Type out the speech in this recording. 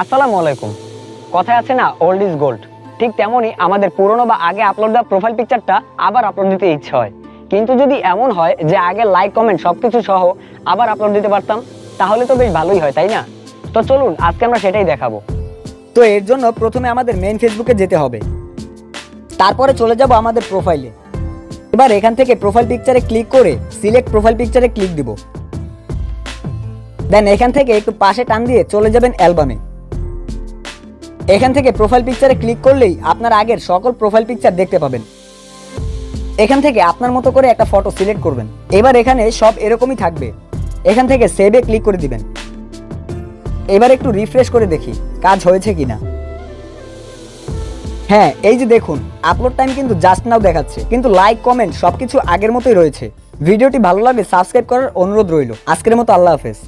আসসালামু আলাইকুম। কথায় আছে না ওল্ড ইজ গোল্ড ঠিক তেমনই আমাদের পুরনো বা আগে আপলোড দেওয়া প্রোফাইল পিকচারটা আবার আপলোড দিতে ইচ্ছে হয়। কিন্তু যদি এমন হয় যে আগে লাইক কমেন্ট সব কিছু সহ আবার আপলোড দিতে পারতাম, তাহলে তো বেশ ভালোই হয়, তাই না? তো চলুন, আজকে আমরা সেটাই দেখাবো। তো এর জন্য প্রথমে আমাদের মেইন ফেসবুকে যেতে হবে। তারপরে চলে যাব আমাদের প্রোফাইলে এবার এখান থেকে প্রোফাইল পিকচারে ক্লিক করে সিলেক্ট প্রোফাইল পিকচারে ক্লিক দিব। দেন এখান থেকে একটু পাশে টান দিয়ে চলে যাবেন অ্যালবামে। এখান থেকে প্রোফাইল পিকচারে ক্লিক করলেই আপনার আগের সকল প্রোফাইল পিকচার দেখতে পাবেন। এখান থেকে আপনার মতো করে একটা ফটো সিলেক্ট করবেন। এবার এখানে সব এরকমই থাকবে। এখান থেকে সেভে ক্লিক করে দিবেন। এবার একটু রিফ্রেশ করে দেখি কাজ হয়েছে কি না হ্যাঁ এই যে দেখুন আপলোড টাইম কিন্তু জাস্ট নাও দেখাচ্ছে। কিন্তু লাইক কমেন্ট সবকিছু আগের মতোই রয়েছে। ভিডিওটি ভালো লাগলে সাবস্ক্রাইব করার অনুরোধ রইল। আজকের মতো আল্লাহ হাফেজ।